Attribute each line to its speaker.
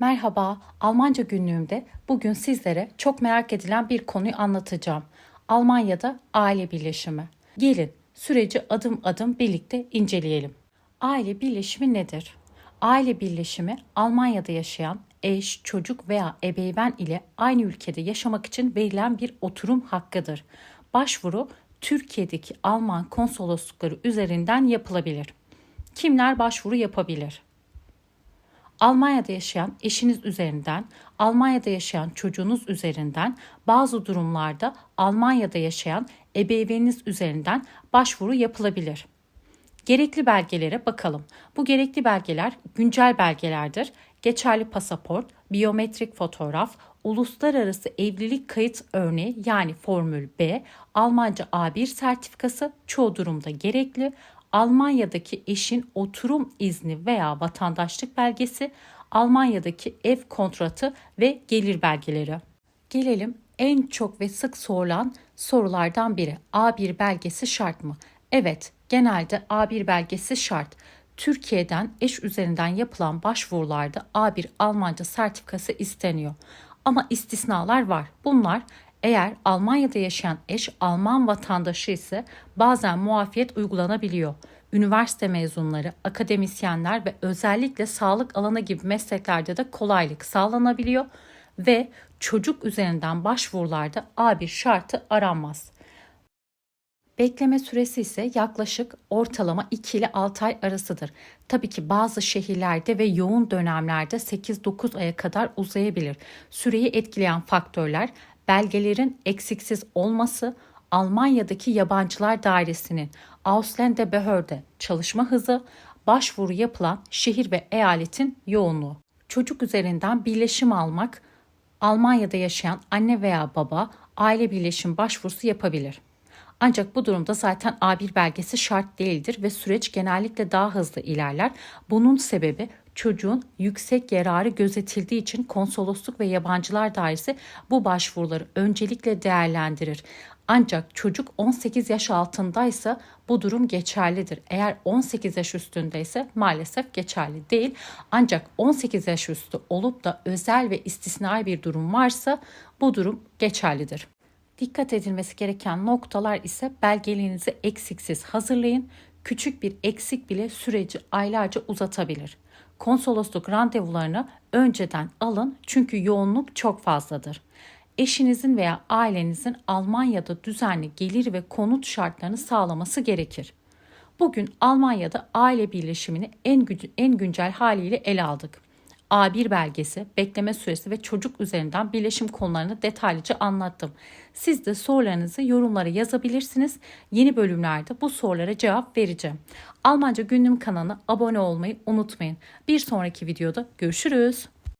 Speaker 1: Merhaba, Almanca günlüğümde bugün sizlere çok merak edilen bir konuyu anlatacağım. Almanya'da aile birleşimi. Gelin süreci adım adım birlikte inceleyelim. Aile birleşimi nedir? Aile birleşimi Almanya'da yaşayan eş, çocuk veya ebeveyn ile aynı ülkede yaşamak için verilen bir oturum hakkıdır. Başvuru Türkiye'deki Alman konsoloslukları üzerinden yapılabilir. Kimler başvuru yapabilir? Almanya'da yaşayan eşiniz üzerinden, Almanya'da yaşayan çocuğunuz üzerinden, bazı durumlarda Almanya'da yaşayan ebeveyniniz üzerinden başvuru yapılabilir. Gerekli belgelere bakalım. Bu gerekli belgeler güncel belgelerdir. Geçerli pasaport, biyometrik fotoğraf, uluslararası evlilik kayıt örneği yani Formül B, Almanca A1 sertifikası çoğu durumda gerekli. Almanya'daki eşin oturum izni veya vatandaşlık belgesi, Almanya'daki ev kontratı ve gelir belgeleri. Gelelim en çok ve sık sorulan sorulardan biri. A1 belgesi şart mı? Evet, genelde A1 belgesi şart. Türkiye'den eş üzerinden yapılan başvurularda A1 Almanca sertifikası isteniyor. Ama istisnalar var. Bunlar eğer Almanya'da yaşayan eş Alman vatandaşı ise bazen muafiyet uygulanabiliyor. Üniversite mezunları, akademisyenler ve özellikle sağlık alanı gibi mesleklerde de kolaylık sağlanabiliyor ve çocuk üzerinden başvurularda A1 şartı aranmaz. Bekleme süresi ise yaklaşık ortalama 2 ile 6 ay arasıdır. Tabii ki bazı şehirlerde ve yoğun dönemlerde 8-9 aya kadar uzayabilir. Süreyi etkileyen faktörler belgelerin eksiksiz olması, Almanya'daki yabancılar dairesinin Ausländerbehörde çalışma hızı, başvuru yapılan şehir ve eyaletin yoğunluğu. Çocuk üzerinden birleşim almak, Almanya'da yaşayan anne veya baba aile birleşim başvurusu yapabilir. Ancak bu durumda zaten A1 belgesi şart değildir ve süreç genellikle daha hızlı ilerler. Bunun sebebi çocuğun yüksek yararı gözetildiği için konsolosluk ve yabancılar dairesi bu başvuruları öncelikle değerlendirir. Ancak çocuk 18 yaş altındaysa bu durum geçerlidir. Eğer 18 yaş üstündeyse maalesef geçerli değil. Ancak 18 yaş üstü olup da özel ve istisnai bir durum varsa bu durum geçerlidir. Dikkat edilmesi gereken noktalar ise belgeliğinizi eksiksiz hazırlayın. Küçük bir eksik bile süreci aylarca uzatabilir. Konsolosluk randevularını önceden alın çünkü yoğunluk çok fazladır. Eşinizin veya ailenizin Almanya'da düzenli gelir ve konut şartlarını sağlaması gerekir. Bugün Almanya'da aile birleşimini en, en güncel haliyle ele aldık. A1 belgesi, bekleme süresi ve çocuk üzerinden birleşim konularını detaylıca anlattım. Siz de sorularınızı yorumlara yazabilirsiniz. Yeni bölümlerde bu sorulara cevap vereceğim. Almanca Günlüğüm kanalına abone olmayı unutmayın. Bir sonraki videoda görüşürüz.